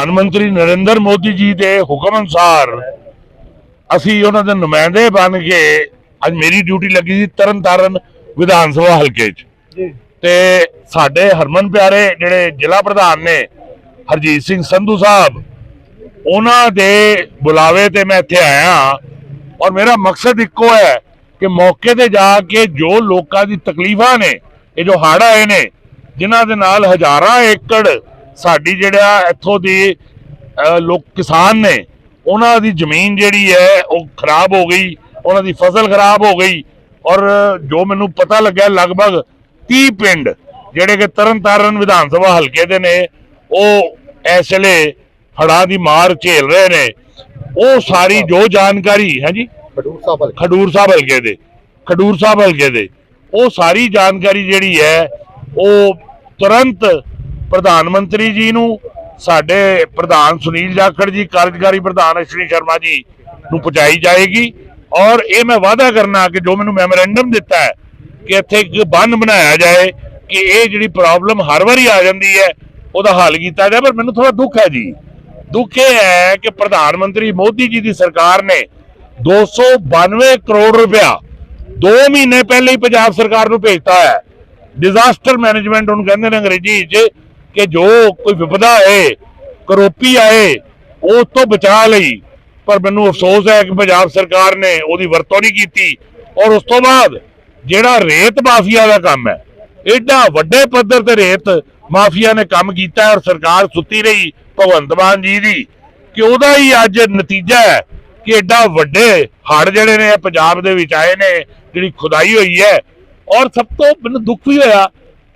ਪ੍ਰਧਾਨ ਮੰਤਰੀ ਨਰਿੰਦਰ ਮੋਦੀ ਜੀ ਦੇ ਹੁਕਮ ਅਨੁਸਾਰ ਅਸੀਂ ਉਹਨਾਂ ਦੇ ਨੁਮਾਇੰਦੇ ਬਣ ਕੇ ਅੱਜ ਮੇਰੀ ਡਿਊਟੀ ਲੱਗੀ ਸੀ ਤਰਨਤਾਰਨ ਵਿਧਾਨ ਸਭਾ ਹਲਕੇ 'ਚ। ਤੇ ਸਾਡੇ ਹਰਮਨ ਪਿਆਰੇ ਜਿਹੜੇ ਜ਼ਿਲ੍ਹਾ ਪ੍ਰਧਾਨ ਨੇ ਹਰਜੀਤ ਸਿੰਘ ਸੰਧੂ ਸਾਹਿਬ ਉਹਨਾਂ ਦੇ ਬੁਲਾਵੇ ਤੇ ਮੈਂ ਇੱਥੇ ਆਇਆ ਔਰ ਮੇਰਾ ਮਕਸਦ ਇੱਕੋ ਹੈ ਕਿ ਮੌਕੇ ਤੇ ਜਾ ਕੇ ਜੋ ਲੋਕਾਂ ਦੀ ਤਕਲੀਫਾਂ ਨੇ ਇਹ ਜੋ ਹੜ੍ਹ ਆਏ ਨੇ ਜਿਨ੍ਹਾਂ ਦੇ ਨਾਲ ਹਜ਼ਾਰਾਂ ਏਕੜ ਸਾਡੀ ਜਿਹੜਾ ਇੱਥੋਂ ਦੀ ਲੋਕ ਕਿਸਾਨ ਨੇ ਉਹਨਾਂ ਦੀ ਜ਼ਮੀਨ ਜਿਹੜੀ ਹੈ ਉਹ ਖਰਾਬ ਹੋ ਗਈ ਉਹਨਾਂ ਦੀ ਫਸਲ ਖਰਾਬ ਹੋ ਗਈ। ਔਰ ਜੋ ਮੈਨੂੰ ਪਤਾ ਲੱਗਿਆ ਲਗਭਗ 30 ਪਿੰਡ ਜਿਹੜੇ ਕਿ ਤਰਨਤਾਰਨ ਵਿਧਾਨ ਸਭਾ ਹਲਕੇ ਦੇ ਨੇ ਉਹ ਇਸ ਵੇਲੇ ਹੜ੍ਹਾਂ ਦੀ ਮਾਰ ਝੇਲ ਰਹੇ ਨੇ। ਉਹ ਸਾਰੀ ਜੋ ਜਾਣਕਾਰੀ ਹੈ ਜੀ? ਖਡੂਰ ਸਾਹਿਬ ਹਲਕੇ। ਖਡੂਰ ਸਾਹਿਬ ਹਲਕੇ ਦੇ ਖਡੂਰ ਸਾਹਿਬ ਹਲਕੇ ਦੇ। ਉਹ ਸਾਰੀ ਜਾਣਕਾਰੀ ਜਿਹੜੀ ਹੈ ਉਹ ਤੁਰੰਤ ਪ੍ਰਧਾਨ ਮੰਤਰੀ ਜੀ ਨੂੰ, ਸਾਡੇ ਪ੍ਰਧਾਨ ਸੁਨੀਲ ਜਾਖੜ ਜੀ, ਕਾਰਜਕਾਰੀ ਪ੍ਰਧਾਨ ਅਸ਼ਵਨੀ ਸ਼ਰਮਾ ਜੀ ਨੂੰ ਪਹੁੰਚਾਈ ਜਾਏਗੀ। ਔਰ ਇਹ ਮੈਂ ਵਾਅਦਾ ਕਰਨਾ ਕਿ ਜੋ ਮੈਨੂੰ ਮੈਮੋਰੈਂਡਮ ਦਿੱਤਾ ਹੈ, ਕਿ ਇੱਥੇ ਇੱਕ ਬੰਨ ਬਣਾਇਆ ਜਾਏ, ਕਿ ਇਹ ਜਿਹੜੀ ਪ੍ਰੋਬਲਮ ਹਰ ਵਾਰੀ ਆ ਜਾਂਦੀ ਹੈ, ਉਹਦਾ ਹੱਲ ਕੀਤਾ ਜਾਏ। ਪਰ ਮੈਨੂੰ ਥੋੜਾ ਦੁੱਖ ਹੈ ਜੀ। ਦੁੱਖ ਇਹ ਹੈ ਕਿ ਪ੍ਰਧਾਨ ਮੰਤਰੀ ਮੋਦੀ ਜੀ ਦੀ ਸਰਕਾਰ ਨੇ 292 ਕਰੋੜ ਰੁਪਇਆ 2 ਮਹੀਨੇ ਪਹਿਲੇ ਹੀ ਪੰਜਾਬ ਸਰਕਾਰ ਨੂੰ ਭੇਜਤਾ ਹੈ। ਡਿਜ਼ਾਸਟਰ ਮੈਨੇਜਮੈਂਟ ਉਹਨੂੰ ਕਹਿੰਦੇ ਨੇ ਅੰਗਰੇਜ਼ੀ 'ਚ। ਕਿ ਜੋ ਕੋਈ ਵਿਪਦਾ ਆਏ, ਕਰੋਪੀ ਆਏ ਉਸ ਤੋਂ ਬਚਾ ਲਈ। ਪਰ ਮੈਨੂੰ ਅਫਸੋਸ ਹੈ ਕਿ ਪੰਜਾਬ ਸਰਕਾਰ ਨੇ ਉਹਦੀ ਵਰਤੋਂ ਨਹੀਂ ਕੀਤੀ। ਔਰ ਉਸ ਤੋਂ ਬਾਅਦ ਜਿਹੜਾ ਰੇਤ ਮਾਫੀਆ ਦਾ ਕੰਮ ਹੈ ਐਡਾ ਵੱਡੇ ਪੱਧਰ ਤੇ ਰੇਤ ਮਾਫੀਆ ਨੇ ਕੰਮ ਕੀਤਾ ਔਰ ਸਰਕਾਰ ਸੁੱਤੀ ਰਹੀ ਭਗਵੰਤ ਮਾਨ ਜੀ ਦੀ। ਕਿ ਉਹਦਾ ਹੀ ਅੱਜ ਨਤੀਜਾ ਹੈ ਕਿ ਐਡਾ ਵੱਡੇ ਹੜ ਜਿਹੜੇ ਨੇ ਪੰਜਾਬ ਦੇ ਵਿੱਚ ਆਏ ਨੇ, ਜਿਹੜੀ ਖੁਦਾਈ ਹੋਈ ਹੈ। ਔਰ ਸਭ ਤੋਂ ਮੈਨੂੰ ਦੁੱਖ ਵੀ ਹੋਇਆ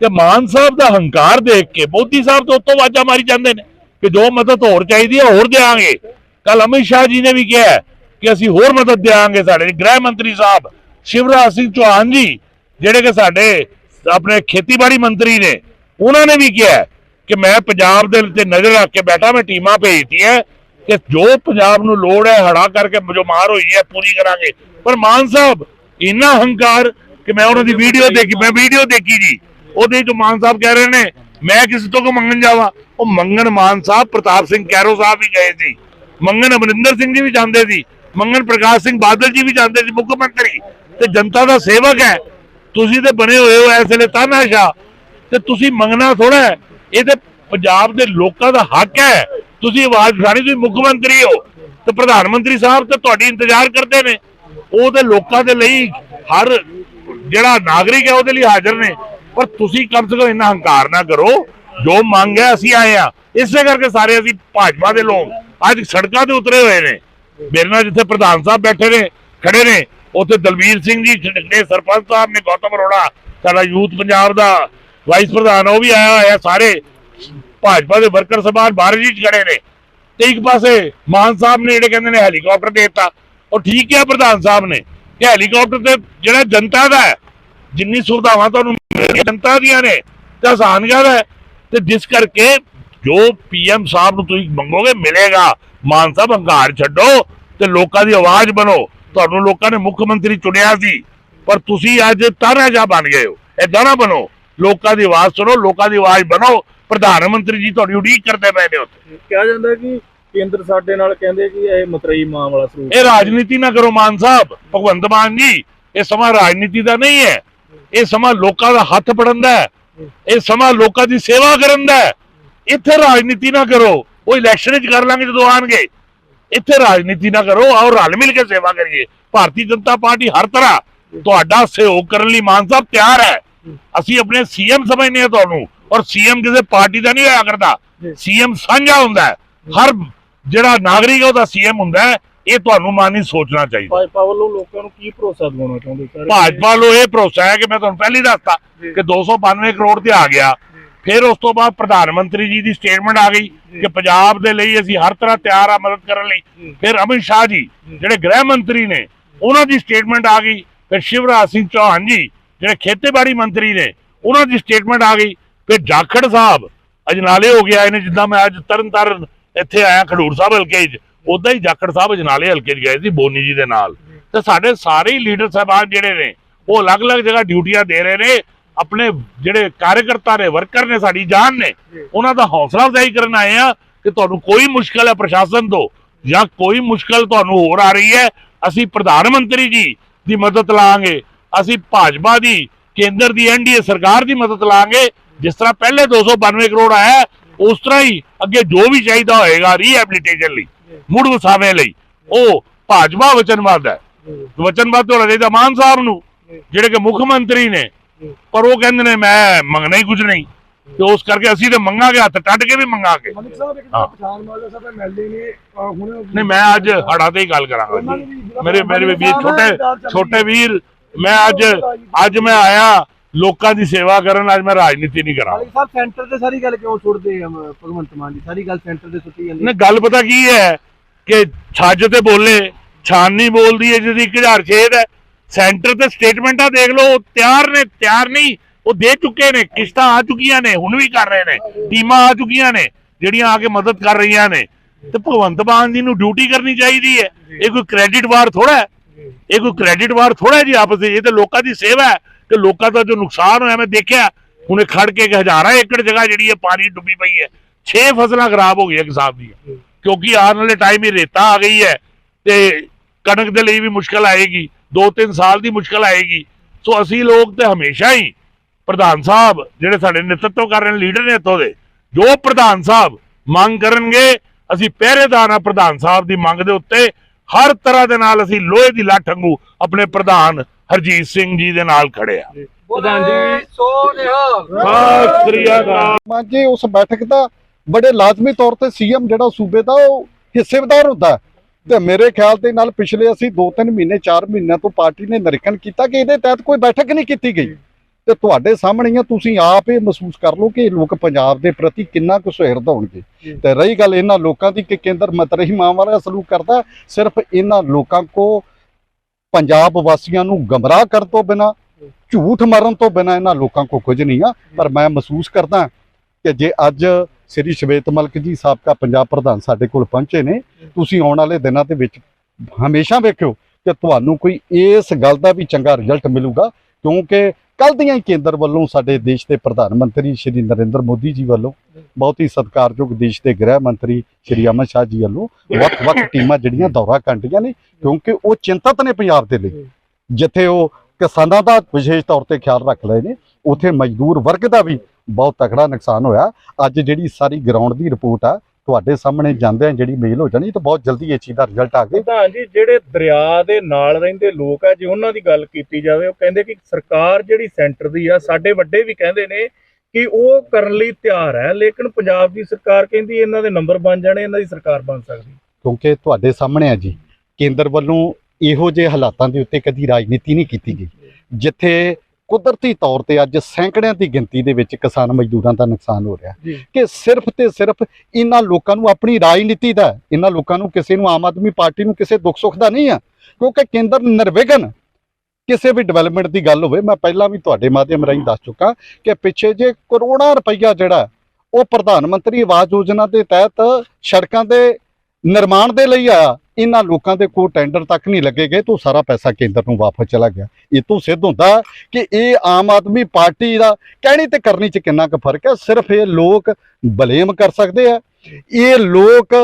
ਕਿ ਮਾਨ ਸਾਹਿਬ ਦਾ ਹੰਕਾਰ ਦੇਖ ਕੇ ਮੋਦੀ ਸਾਹਿਬ ਤੋਂ ਉੱਤੋਂ ਆਵਾਜ਼ਾਂ ਮਾਰੀ ਜਾਂਦੇ ਨੇ ਕਿ ਜੋ ਮਦਦ ਹੋਰ ਚਾਹੀਦੀ ਹੈ ਹੋਰ ਦੇਵਾਂਗੇ ਕੱਲ ਅਮਿਤ ਸ਼ਾਹ ਜੀ ਨੇ ਵੀ ਕਿਹਾ ਕਿ ਅਸੀਂ ਹੋਰ ਮਦਦ ਦੇਵਾਂਗੇ ਸਾਡੇ ਗ੍ਰਹਿ ਮੰਤਰੀ ਸਾਹਿਬ ਸ਼ਿਵਰਾਜ ਸਿੰਘ ਚੌਹਾਨ ਜੀ ਜਿਹੜੇ ਕਿ ਸਾਡੇ ਆਪਣੇ ਖੇਤੀਬਾੜੀ ਮੰਤਰੀ ਨੇ ਉਹਨਾਂ ਨੇ ਵੀ ਕਿਹਾ ਕਿ ਮੈਂ ਪੰਜਾਬ ਦੇ ਤੇ ਨਜ਼ਰ ਰੱਖ ਕੇ ਬੈਠਾ ਮੈਂ ਟੀਮਾਂ ਭੇਜਤੀਆਂ ਕਿ ਜੋ ਪੰਜਾਬ ਨੂੰ ਲੋੜ ਹੈ ਹੜਾ ਕਰਕੇ ਜੋ ਮਾਰ ਹੋਈ ਹੈ ਪੂਰੀ ਕਰਾਂਗੇ। ਪਰ ਮਾਨ ਸਾਹਿਬ ਇੰਨਾ ਹੰਕਾਰ ਕਿ ਮੈਂ ਉਹਨਾਂ ਦੀ ਵੀਡੀਓ ਦੇਖੀ ਮੈਂ ਵੀਡੀਓ ਦੇਖੀ ਜੀ। ਉਹਦੇ ਜੋ ਮਾਨ ਸਾਹਿਬ ਕਹਿ ਰਹੇ ਨੇ, ਮੈਂ ਕਿਸੇ ਤੋਂ ਕੋ ਮੰਗਣ ਜਾਵਾਂ? ਉਹ ਮੰਗਣ ਮਾਨ ਸਾਹਿਬ, ਪ੍ਰਤਾਪ ਸਿੰਘ ਕੈਰੋ ਸਾਹਿਬ ਵੀ ਗਏ ਸੀ। ਮੰਗਣ ਅਮਰਿੰਦਰ ਸਿੰਘ ਜੀ ਵੀ ਜਾਂਦੇ ਸੀ। ਮੰਗਣ ਪ੍ਰਕਾਸ਼ ਸਿੰਘ ਬਾਦਲ ਜੀ ਵੀ ਜਾਂਦੇ ਸੀ, ਮੁੱਖ ਮੰਤਰੀ। ਤੇ ਜਨਤਾ ਦਾ ਸੇਵਕ ਹੈ। ਤੁਸੀਂ ਤੇ ਬਣੇ ਹੋਏ ਹੋ ਇਸ ਵੇਲੇ ਤਾਨਾਸ਼ਾ ਤੇ ਤੁਸੀਂ ਮੰਗਣਾ ਥੋੜਾ ਹੈ। ਇਹ ਤੇ ਪੰਜਾਬ ਦੇ ਲੋਕਾਂ ਦਾ ਹੱਕ ਹੈ। ਤੁਸੀਂ ਆਵਾਜ਼ ਉਠਾਣੀ ਤੁਸੀਂ ਮੁੱਖ ਮੰਤਰੀ ਹੋ। ਤੇ ਪ੍ਰਧਾਨ ਮੰਤਰੀ ਸਾਹਿਬ ਤੇ ਤੁਹਾਡੀ ਇੰਤਜ਼ਾਰ ਕਰਦੇ ਨੇ। ਉਹ ਤੇ ਲੋਕਾਂ ਦੇ ਲਈ ਹਰ ਜਿਹੜਾ ਨਾਗਰਿਕ ਹੈ, ਉਹਦੇ ਲਈ ਹਾਜ਼ਰ ਨੇ। ਪਰ ਤੁਸੀਂ ਕਮ ਸੇ ਕਮ ਇੰਨਾ ਹੰਕਾਰ ਨਾ ਕਰੋ। ਜੋ ਮੰਗ ਹੈ ਅਸੀਂ ਆਏ ਆ ਇਸੇ ਕਰਕੇ ਸਾਰੇ ਅਸੀਂ ਭਾਜਪਾ ਦੇ ਲੋਕ ਅੱਜ ਸੜਕਾਂ ਤੇ ਉਤਰੇ ਹੋਏ ਨੇ। ਮੇਰੇ ਨਾਲ ਜਿੱਥੇ ਪ੍ਰਧਾਨ ਸਾਹਿਬ ਬੈਠੇ ਨੇ, ਖੜੇ ਨੇ, ਉੱਥੇ ਦਲਵੀਰ ਸਿੰਘ ਜੀ ਖੜੇ ਸਰਪੰਚ ਸਾਹਿਬ ਨੇ, ਗੌਤਮ ਅਰੋੜਾ, ਸਾਡਾ ਯੂਥ ਪੰਜਾਬ ਦਾ ਵਾਈਸ ਪ੍ਰਧਾਨ, ਉਹ ਵੀ ਆਇਆ ਹੋਇਆ ਸਾਰੇ। ਭਾਜਪਾ ਦੇ ਵਰਕਰ ਸਭਾ ਬਾਹਰ ਜੀ ਖੜੇ ਨੇ। ਤੇ ਇੱਕ ਪਾਸੇ ਮਾਨ ਸਾਹਿਬ ਨੇ ਜਿਹੜੇ ਕਹਿੰਦੇ ਨੇ ਹੈਲੀਕਾਪਟਰ ਦੇ ਦਿੱਤਾ। ਉਹ ਠੀਕ ਹੈ ਪ੍ਰਧਾਨ ਸਾਹਿਬ ਨੇ ਕਿ ਹੈਲੀਕਾਪਟਰ ਤੇ ਜਿਹੜਾ ਜਨਤਾ ਦਾ ਜਿੰਨੀ ਸੁਵਿਧਾਵਾਂ ਤੁਹਾਨੂੰ ਜਨਤਾ ਦੀਆਂ ਨੇ ਤੇ ਆਸਾਨ ਗੱਲ ਹੈ। ਤੇ ਜਿਸ ਕਰਕੇ ਜੋ ਪੀਐਮ ਸਾਹਿਬ ਨੂੰ ਤੁਸੀਂ ਮੰਗੋਗੇ ਮਿਲੇਗਾ। ਮਾਨ ਸਾਹਿਬ ਹੰਕਾਰ ਛੱਡੋ ਤੇ ਲੋਕਾਂ ਦੀ ਆਵਾਜ਼ ਬਣੋ। ਤੁਹਾਨੂੰ ਲੋਕਾਂ ਨੇ ਮੁੱਖ ਮੰਤਰੀ ਚੁਣਿਆ ਸੀ ਪਰ ਤੁਸੀਂ ਅੱਜ ਤਾਨਾਸ਼ਾਹ ਬਣ ਗਏ ਹੋ। ਏਦਾਂ ਨਾ ਬਣੋ। ਲੋਕਾਂ ਦੀ ਆਵਾਜ਼ ਸੁਣੋ ਲੋਕਾਂ ਦੀ ਆਵਾਜ਼ ਬਣੋ। ਪ੍ਰਧਾਨ ਮੰਤਰੀ ਜੀ ਤੁਹਾਡੀ ਉਡੀਕ ਕਰਦੇ ਪਏ ਨੇ ਉੱਥੇ। ਕਿਹਾ ਜਾਂਦਾ ਕਿ ਕੇਂਦਰ ਸਾਡੇ ਨਾਲ ਕਹਿੰਦੇ ਕਿ ਇਹ ਮਤਰਈ ਮਾਂ ਵਾਲਾ ਸਰੂਪ ਇਹ ਰਾਜਨੀਤੀ ਨਾ ਕਰੋ ਮਾਨ ਸਾਹਿਬ। ਭਗਵੰਤ ਮਾਨ ਜੀ ਇਹ ਸਮਾਂ ਰਾਜਨੀਤੀ ਦਾ ਨਹੀਂ ਹੈ। ਇਹ ਸਮਾਂ ਲੋਕਾਂ ਦਾ ਹੱਥ ਫੜਨ ਦਾ ਹੈ। ਇਹ ਸਮਾਂ ਲੋਕਾਂ ਦੀ ਸੇਵਾ ਕਰਨ ਦਾ ਹੈ। ਇੱਥੇ ਰਾਜਨੀਤੀ ਨਾ ਕਰੋ। ਉਹ ਇਲੈਕਸ਼ਨ ਵਿੱਚ ਕਰ ਲਾਂਗੇ ਜਦੋਂ ਆਣਗੇ। ਇੱਥੇ ਰਾਜਨੀਤੀ ਨਾ ਕਰੋ। ਆਓ ਰਲ ਮਿਲ ਕੇ ਸੇਵਾ ਕਰੀਏ। ਭਾਰਤੀ ਜਨਤਾ ਪਾਰਟੀ ਹਰ ਤਰ੍ਹਾਂ ਤੁਹਾਡਾ ਸਹਿਯੋਗ ਕਰਨ ਲਈ ਮਾਨ ਸਾਹਿਬ ਤਿਆਰ ਹੈ। ਅਸੀਂ ਆਪਣੇ ਸੀਐਮ ਸਮਝਦੇ ਹਾਂ ਤੁਹਾਨੂੰ। ਔਰ ਸੀਐਮ ਕਿਸੇ ਪਾਰਟੀ ਦਾ ਨਹੀਂ ਹੋਇਆ ਕਰਦਾ। ਸੀਐਮ ਸਾਂਝਾ ਹੁੰਦਾ ਹਰ ਜਿਹੜਾ ਨਾਗਰਿਕ ਹੈ ਉਹਦਾ ਸੀਐਮ ਹੁੰਦਾ ਹੈ। ਇਹ ਤੁਹਾਨੂੰ ਮਾਨੀ ਸੋਚਣਾ ਚਾਹੀਦਾ। ਭਾਜਪਾ ਵੱਲੋਂ ਲੋਕਾਂ ਨੂੰ ਕੀ ਭਰੋਸਾ ਦਿਵਾਉਣਾ ਚਾਹੁੰਦੇ ਸਰ? ਭਾਜਪਾ ਨੂੰ ਇਹ ਭਰੋਸਾ ਹੈ ਕਿ ਮੈਂ ਤੁਹਾਨੂੰ ਪਹਿਲੀ ਦੱਸਤਾ। ਕਿ 292 ਕਰੋੜ ਤੇ ਆ ਗਿਆ। ਫਿਰ ਉਸ ਤੋਂ ਬਾਅਦ ਪ੍ਰਧਾਨ ਮੰਤਰੀ ਜੀ ਦੀ ਸਟੇਟਮੈਂਟ ਆ ਗਈ ਕਿ ਪੰਜਾਬ ਦੇ ਲਈ ਅਸੀਂ ਹਰ ਤਰ੍ਹਾਂ ਤਿਆਰ ਆ ਮਦਦ ਕਰਨ ਲਈ। ਫਿਰ ਅਮਿਤ ਸ਼ਾਹ ਜੀ ਜਿਹੜੇ ਗ੍ਰਹਿ ਮੰਤਰੀ ਨੇ ਉਹਨਾਂ ਦੀ ਸਟੇਟਮੈਂਟ ਆ ਗਈ। ਫਿਰ ਸ਼ਿਵਰਾਜ ਸਿੰਘ ਚੌਹਾਨ ਜੀ ਜਿਹੜੇ ਖੇਤੀਬਾੜੀ ਮੰਤਰੀ ਨੇ ਉਹਨਾਂ ਦੀ ਸਟੇਟਮੈਂਟ ਆ ਗਈ। ਫਿਰ ਜਾਖੜ ਸਾਹਿਬ ਅਜਨਾਲੇ ਹੋ ਗਿਆ ਇਹਨੇ ਜਿੱਦਾਂ ਮੈਂ ਅੱਜ ਤਰਨ ਤਾਰਨ ਇੱਥੇ ਆਇਆ ਖਡੂਰ ਸਾਹਿਬ ਹਲਕੇ 'ਚ। ਉਦਾਂ ਹੀ ਜਾਖੜ ਸਾਹਿਬ ਅਜਨਾਲੇ ਹਲਕੇ 'ਚ ਗਏ ਸੀ ਬੋਨੀ ਜੀ ਦੇ ਨਾਲ। ਤੇ ਸਾਡੇ ਸਾਰੇ ਹੀ ਲੀਡਰ ਸਾਹਿਬਾਨ ਜਿਹੜੇ ਨੇ ਉਹ ਅਲੱਗ-ਅਲੱਗ ਜਗ੍ਹਾ ਡਿਊਟੀਆਂ ਦੇ ਰਹੇ ਨੇ ਆਪਣੇ ਜਿਹੜੇ ਕਾਰਜਕਰਤਾ ਨੇ ਵਰਕਰ ਨੇ ਸਾਡੀ ਜਾਨ ਨੇ ਉਹਨਾਂ ਦਾ ਹੌਸਲਾ ਅਫਜ਼ਾਈ ਕਰਨ ਆਏ ਆ ਕਿ ਤੁਹਾਨੂੰ ਕੋਈ ਮੁਸ਼ਕਲ ਹੈ ਪ੍ਰਸ਼ਾਸਨ ਤੋਂ ਜਾਂ ਕੋਈ ਮੁਸ਼ਕਲ ਤੁਹਾਨੂੰ ਹੋਰ ਆ ਰਹੀ ਹੈ ਅਸੀਂ ਪ੍ਰਧਾਨ ਮੰਤਰੀ ਜੀ ਦੀ ਮਦਦ ਲਾਂਗੇ ਅਸੀਂ ਭਾਜਪਾ ਦੀ ਕੇਂਦਰ ਦੀ ਐਨਡੀਏ ਸਰਕਾਰ ਦੀ ਮਦਦ ਲਾਂਗੇ ਜਿਸ ਤਰ੍ਹਾਂ ਪਹਿਲੇ 292 ਕਰੋੜ ਆਇਆ ਉਸ ਤਰ੍ਹਾਂ ਹੀ ਅੱਗੇ ਜੋ ਵੀ ਚਾਹੀਦਾ ਹੋਏਗਾ ਰੀਹੈਬਿਲਿਟੇਸ਼ਨ ਲਈ। ਮੁੜ ਵਸਾਵੇ ਲਈ। ਉਹ ਭਾਜਪਾ ਵਚਨਬੱਧ ਹੈ। ਵਚਨਬੱਧ ਹੋਣਾ ਚਾਹੀਦਾ ਮਾਨ ਸਾਹਿਬ ਨੂੰ ਜਿਹੜੇ ਕਿ ਮੁੱਖ ਮੰਤਰੀ ਨੇ। ਪਰ ਉਹ ਕਹਿੰਦੇ ਨੇ ਮੈਂ ਮੰਗਣਾ ਹੀ ਕੁਝ ਨਹੀਂ। ਤੇ ਉਸ ਕਰਕੇ ਅਸੀਂ ਤੇ ਮੰਗਾਂਗੇ ਹੱਥ ਟੱਟ ਕੇ ਵੀ ਮੰਗਾਂਗੇ। ਮਲਿਕ ਸਾਹਿਬ ਇੱਕ ਹਾਂ। ਪਠਾਨ ਮਾਜਾ ਸਾਹਿਬ ਐਮਐਲਏ ਨੇ ਅਹ, ਹੁਣ ਨਹੀਂ ਮੈਂ ਅੱਜ ਹੜਾ ਤੇ ਹੀ ਗੱਲ ਕਰਾਂਗਾ ਮੇਰੇ ਮੇਰੇ ਵੀਰ ਛੋਟੇ ਛੋਟੇ ਵੀਰ ਮੈਂ ਅੱਜ ਅੱਜ ਮੈਂ ਆਇਆ। ਲੋਕਾਂ ਦੀ ਸੇਵਾ ਕਰਨ ਅੱਜ ਮੈਂ ਰਾਜਨੀਤੀ ਨਹੀਂ ਕਰਾਂ। ਸਾਹਿਬ ਸੈਂਟਰ ਤੇ ਸਾਰੀ ਗੱਲ ਕਿਉਂ ਸੁੱਟਦੇ ਆ ਭਗਵੰਤ ਮਾਨ ਜੀ? ਸਾਰੀ ਗੱਲ ਸੈਂਟਰ ਤੇ ਸੁੱਟੀ ਜਾਂਦੀ ਨੇ ਗੱਲ ਪਤਾ ਕੀ ਹੈ ਕਿ ਛੱਜ ਤੇ ਬੋਲੇ ਛਾਨ ਨਹੀਂ ਬੋਲਦੀ ਹੈ ਜਿਹਦੀ 1006 ਹੈ ਸੈਂਟਰ ਤੇ ਸਟੇਟਮੈਂਟਾਂ ਦੇਖ ਲਓ ਤਿਆਰ ਨੇ ਤਿਆਰ ਨਹੀਂ ਉਹ ਦੇ ਚੁੱਕੇ ਨੇ ਕਿਸ਼ਤਾਂ ਆ ਚੁੱਕੀਆਂ ਨੇ ਹੁਣ ਵੀ ਕਰ ਰਹੇ ਨੇ ਟੀਮਾਂ ਆ ਚੁੱਕੀਆਂ ਨੇ ਜਿਹੜੀਆਂ ਆ ਕੇ ਮਦਦ ਕਰ ਰਹੀਆਂ ਨੇ। ਤੇ ਭਗਵੰਤ ਮਾਨ ਜੀ ਨੂੰ ਡਿਊਟੀ ਕਰਨੀ ਚਾਹੀਦੀ ਹੈ। ਇਹ ਕੋਈ ਕ੍ਰੈਡਿਟ ਵਾਰ ਥੋੜਾ ਹੈ। ਇਹ ਕੋਈ ਕ੍ਰੈਡਿਟ ਵਾਰ ਥੋੜਾ ਜੀ ਆਪਸ ਵਿੱਚ ਇਹ ਤੇ ਲੋਕਾਂ ਦੀ ਸੇਵਾ ਹੈ। ਕਿ ਲੋਕਾਂ ਦਾ ਜੋ ਨੁਕਸਾਨ ਹੋਇਆ ਮੈਂ ਦੇਖਿਆ ਹੁਣੇ ਖੜ ਕੇ ਹਜ਼ਾਰਾਂ ਏਕੜ ਜਗ੍ਹਾ ਜਿਹੜੀ ਹੈ ਪਾਣੀ ਡੁੱਬੀ ਪਈ ਹੈ। 6 ਫਸਲਾਂ ਖਰਾਬ ਹੋ ਗਈਆਂ ਕਿਸਾਨ ਦੀਆਂ। ਕਿਉਂਕਿ ਆਉਣ ਵਾਲੇ ਟਾਈਮ ਹੀ ਰੇਤਾ ਆ ਗਈ ਹੈ ਤੇ ਕਣਕ ਦੇ ਲਈ ਵੀ ਮੁਸ਼ਕਲ ਆਏਗੀ। 2-3 ਸਾਲ ਦੀ ਮੁਸ਼ਕਲ ਆਏਗੀ। ਸੋ ਅਸੀਂ ਲੋਕ ਤੇ ਹਮੇਸ਼ਾ ਹੀ ਪ੍ਰਧਾਨ ਸਾਹਿਬ ਜਿਹੜੇ ਸਾਡੇ ਨੇਤਰਤਵ ਕਰ ਰਹੇ ਨੇ ਲੀਡਰ ਨੇ ਇੱਥੋਂ ਦੇ ਜੋ ਪ੍ਰਧਾਨ ਸਾਹਿਬ ਮੰਗ ਕਰਨਗੇ ਅਸੀਂ ਪਹਿਰੇਦਾਰ ਹਾਂ ਪ੍ਰਧਾਨ ਸਾਹਿਬ ਦੀ ਮੰਗ ਦੇ ਉੱਤੇ ਹਰ ਤਰ੍ਹਾਂ ਦੇ ਨਾਲ ਅਸੀਂ ਲੋਹੇ ਦੀ ਲੱਠ ਵਾਂਗੂ ਆਪਣੇ ਪ੍ਰਧਾਨ ਹਰਜੀਤ ਸਿੰਘ ਜੀ ਦੇ ਨਾਲ ਖੜੇ ਆ। ਪ੍ਰਧਾਨ ਜੀ ਸੋ ਨਿਹਾਲ। ਸ੍ਰੀ ਅਕਾਲ। ਮਾਨ ਜੀ ਉਸ ਬੈਠਕ ਦਾ ਬੜੇ ਲਾਜ਼ਮੀ ਤੌਰ ਤੇ ਸੀਐਮ ਜਿਹੜਾ ਸੂਬੇ ਦਾ ਉਹ ਹਿੱਸੇਦਾਰ ਹੁੰਦਾ। ਤੇ ਮੇਰੇ ਖਿਆਲ ਦੇ ਨਾਲ ਪਿਛਲੇ ਅਸੀਂ 2-3 ਮਹੀਨੇ 4 ਮਹੀਨਿਆਂ ਤੋਂ ਪਾਰਟੀ ਨੇ ਨਿਰੀਖਣ ਕੀਤਾ ਕਿ ਇਹਦੇ ਤਹਿਤ ਕੋਈ ਬੈਠਕ ਨਹੀਂ ਕੀਤੀ ਗਈ। ਤੇ ਤੁਹਾਡੇ ਸਾਹਮਣੇ ਆ ਤੁਸੀਂ ਆਪ ਇਹ ਮਹਿਸੂਸ ਕਰ ਲਓ ਕਿ ਇਹ ਲੋਕ ਪੰਜਾਬ ਦੇ ਪ੍ਰਤੀ ਕਿੰਨਾ ਕੁ ਸੁਹਿਰਦ ਹੋਣਗੇ। ਤੇ ਰਹੀ ਗੱਲ ਇਹਨਾਂ ਲੋਕਾਂ ਦੀ ਕਿ ਕੇਂਦਰ ਮਤਰਹੀ ਮਾਂ ਵਾਲਾ ਸਲੂਕ ਕਰਦਾ ਸਿਰਫ ਇਹਨਾਂ ਲੋਕਾਂ ਕੋ ਪੰਜਾਬ ਵਾਸੀਆਂ ਨੂੰ ਗਮਰਾਹ ਕਰਨ ਤੋਂ ਬਿਨਾ ਝੂਠ ਮਾਰਨ ਤੋਂ ਬਿਨਾ ਇਹਨਾਂ ਲੋਕਾਂ ਕੋ ਕੁਝ ਨਹੀਂ ਆ। ਪਰ ਮੈਂ ਮਹਿਸੂਸ ਕਰਦਾ ਕਿ ਜੇ ਅੱਜ ਸ੍ਰੀ ਸ਼ਵੇਤ ਮਲਕ ਜੀ ਸਾਬਕਾ ਪੰਜਾਬ ਪ੍ਰਧਾਨ ਸਾਡੇ ਕੋਲ ਪਹੁੰਚੇ ਨੇ ਤੁਸੀਂ ਆਉਣ ਵਾਲੇ ਦਿਨਾਂ ਦੇ ਵਿੱਚ ਹਮੇਸ਼ਾ ਵੇਖਿਓ ਕਿ ਤੁਹਾਨੂੰ ਕੋਈ ਇਸ ਗੱਲ ਦਾ ਵੀ ਚੰਗਾ ਰਿਜ਼ਲਟ ਮਿਲੂਗਾ ਕਿਉਂਕਿ ਕੱਲ ਦੀਆਂ ਹੀ ਕੇਂਦਰ ਵੱਲੋਂ ਸਾਡੇ ਦੇਸ਼ ਦੇ ਪ੍ਰਧਾਨ ਮੰਤਰੀ ਸ਼੍ਰੀ ਨਰਿੰਦਰ ਮੋਦੀ ਜੀ ਵੱਲੋਂ ਬਹੁਤ ਹੀ ਸਤਿਕਾਰਯੋਗ ਦੇਸ਼ ਦੇ ਗ੍ਰਹਿ ਮੰਤਰੀ ਸ਼੍ਰੀ ਅਮਿਤ ਸ਼ਾਹ ਜੀ ਵੱਲੋਂ ਵੱਖ-ਵੱਖ ਟੀਮਾਂ ਜਿਹੜੀਆਂ ਦੌਰਾ ਕਰਦੀਆਂ ਨੇ, ਕਿਉਂਕਿ ਉਹ ਚਿੰਤਤ ਨੇ ਪੰਜਾਬ ਦੇ ਲਈ। ਜਿੱਥੇ ਉਹ ਕਿਸਾਨਾਂ ਦਾ ਵਿਸ਼ੇਸ਼ ਤੌਰ ਤੇ ਖਿਆਲ ਰੱਖ ਲਏ ਨੇ, ਉਥੇ ਮਜ਼ਦੂਰ ਵਰਗ ਦਾ ਵੀ ਬਹੁਤ ਤਕੜਾ ਨੁਕਸਾਨ ਹੋਇਆ। ਅੱਜ ਜਿਹੜੀ ਸਾਰੀ ਗਰਾਊਂਡ ਦੀ ਰਿਪੋਰਟ ਆ ਤੁਹਾਡੇ ਸਾਹਮਣੇ ਜਾਂਦਿਆਂ ਜਿਹੜੀ ਮੇਲ ਹੋ ਜਾਣੀ ਤਾਂ ਬਹੁਤ ਜਲਦੀ ਇਹ ਚੀਜ਼ ਦਾ ਰਿਜ਼ਲਟ ਆ ਗਿਆ ਪ੍ਰਧਾਨ ਜੀ ਜਿਹੜੇ ਦਰਿਆ ਦੇ ਨਾਲ ਰਹਿੰਦੇ ਲੋਕ ਆ ਜੇ ਉਹਨਾਂ ਦੀ ਗੱਲ ਕੀਤੀ ਜਾਵੇ ਉਹ ਕਹਿੰਦੇ ਕਿ ਸਰਕਾਰ ਜਿਹੜੀ ਸੈਂਟਰ ਦੀ ਆ ਸਾਡੇ ਵੱਡੇ ਵੀ ਕਹਿੰਦੇ ਨੇ ਕਿ ਉਹ ਕਰਨ ਲਈ ਤਿਆਰ ਹੈ ਲੇਕਿਨ ਪੰਜਾਬ ਦੀ ਸਰਕਾਰ ਕਹਿੰਦੀ ਇਹਨਾਂ ਦੇ ਨੰਬਰ ਬਣ ਜਾਣੇ ਇਹਨਾਂ ਦੀ ਸਰਕਾਰ ਬਣ ਸਕਦੀ। ਕਿਉਂਕਿ ਤੁਹਾਡੇ ਸਾਹਮਣੇ ਆ ਜੀ ਕੇਂਦਰ ਵੱਲੋਂ ਇਹੋ ਜਿਹੇ ਹਾਲਾਤਾਂ ਦੇ ਉੱਤੇ ਕਦੀ ਰਾਜਨੀਤੀ ਨਹੀਂ ਕੀਤੀ ਗਈ। ਜਿੱਥੇ ਕੁਦਰਤੀ ਤੌਰ ਤੇ ਅੱਜ ਸੈਂਕੜਿਆਂ ਦੀ ਗਿਣਤੀ ਦੇ ਵਿੱਚ ਕਿਸਾਨ ਮਜ਼ਦੂਰਾਂ ਦਾ ਨੁਕਸਾਨ ਹੋ ਰਿਹਾ। ਕਿ ਸਿਰਫ ਤੇ ਸਿਰਫ ਇਹਨਾਂ ਲੋਕਾਂ ਨੂੰ ਆਪਣੀ ਰਾਜਨੀਤੀ ਦਾ। ਇਹਨਾਂ ਲੋਕਾਂ ਨੂੰ ਕਿਸੇ ਨੂੰ ਆਮ ਆਦਮੀ ਪਾਰਟੀ ਨੂੰ ਕਿਸੇ ਦੁੱਖ ਸੁੱਖ ਦਾ ਨਹੀਂ ਆ ਕਿਉਂਕਿ ਕੇਂਦਰ ਨਿਰਵਿਘਨ ਕਿਸੇ ਵੀ ਡਿਵੈਲਪਮੈਂਟ ਦੀ ਗੱਲ ਹੋਵੇ ਮੈਂ ਪਹਿਲਾਂ ਵੀ ਤੁਹਾਡੇ ਮਾਧਿਅਮ ਰਾਹੀਂ ਦੱਸ ਚੁੱਕਾ ਕਿ ਪਿੱਛੇ ਜੇ ਕਰੋੜਾਂ ਰੁਪਈਆ ਜਿਹੜਾ ਉਹ ਪ੍ਰਧਾਨ ਮੰਤਰੀ ਆਵਾਸ ਯੋਜਨਾ ਦੇ ਤਹਿਤ ਸੜਕਾਂ ਦੇ ਨਿਰਮਾਣ ਦੇ ਲਈ ਆਇਆ ਇਹਨਾਂ ਲੋਕਾਂ ਦੇ ਕੋਲ ਟੈਂਡਰ ਤੱਕ ਨਹੀਂ ਲੱਗੇ ਗਏ ਤਾਂ ਸਾਰਾ ਪੈਸਾ ਕੇਂਦਰ ਨੂੰ ਵਾਪਸ ਚਲਾ ਗਿਆ। ਇਹ ਤੋਂ ਸਿੱਧ ਹੁੰਦਾ ਕਿ ਇਹ ਆਮ ਆਦਮੀ ਪਾਰਟੀ ਦਾ ਕਹਿਣੀ ਤੇ ਕਰਨੀ ਚ ਕਿੰਨਾ ਕੁ ਫ਼ਰਕ ਹੈ, ਸਿਰਫ ਇਹ ਲੋਕ ਬਲੇਮ ਕਰ ਸਕਦੇ ਆ। ਇਹ ਲੋਕ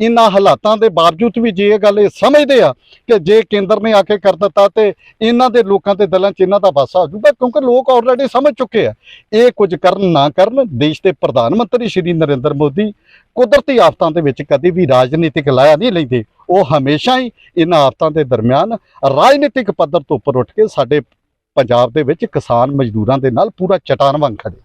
ਇਹਨਾਂ ਹਾਲਾਤਾਂ ਦੇ ਬਾਵਜੂਦ ਵੀ ਜੇ ਇਹ ਗੱਲ ਇਹ ਸਮਝਦੇ ਆ ਕਿ ਜੇ ਕੇਂਦਰ ਨੇ ਆ ਕੇ ਕਰ ਦਿੱਤਾ ਤੇ ਇਹਨਾਂ ਦੇ ਲੋਕਾਂ ਦੇ ਦਿਲਾਂ 'ਚ ਇਹਨਾਂ ਦਾ ਵਾਸਾ ਹੋ ਜਾਊਗਾ, ਕਿਉਂਕਿ ਲੋਕ ਆਲਰੇਡੀ ਸਮਝ ਚੁੱਕੇ ਆ। ਇਹ ਕੁਝ ਕਰਨ ਨਾ ਕਰਨ ਦੇਸ਼ ਦੇ ਪ੍ਰਧਾਨ ਮੰਤਰੀ ਸ਼੍ਰੀ ਨਰਿੰਦਰ ਮੋਦੀ ਕੁਦਰਤੀ ਆਫਤਾਂ ਦੇ ਵਿੱਚ ਕਦੇ ਵੀ ਰਾਜਨੀਤਿਕ ਲਾਇਆ ਨਹੀਂ ਲੈਂਦੇ। ਉਹ ਹਮੇਸ਼ਾ ਹੀ ਇਹਨਾਂ ਆਫਤਾਂ ਦੇ ਦਰਮਿਆਨ ਰਾਜਨੀਤਿਕ ਪੱਧਰ ਤੋਂ ਉੱਪਰ ਉੱਠ ਕੇ ਸਾਡੇ ਪੰਜਾਬ ਦੇ ਵਿੱਚ ਕਿਸਾਨ ਮਜ਼ਦੂਰਾਂ ਦੇ ਨਾਲ ਪੂਰਾ ਚਟਾਨ ਵਾਂਗ ਖੜੇ।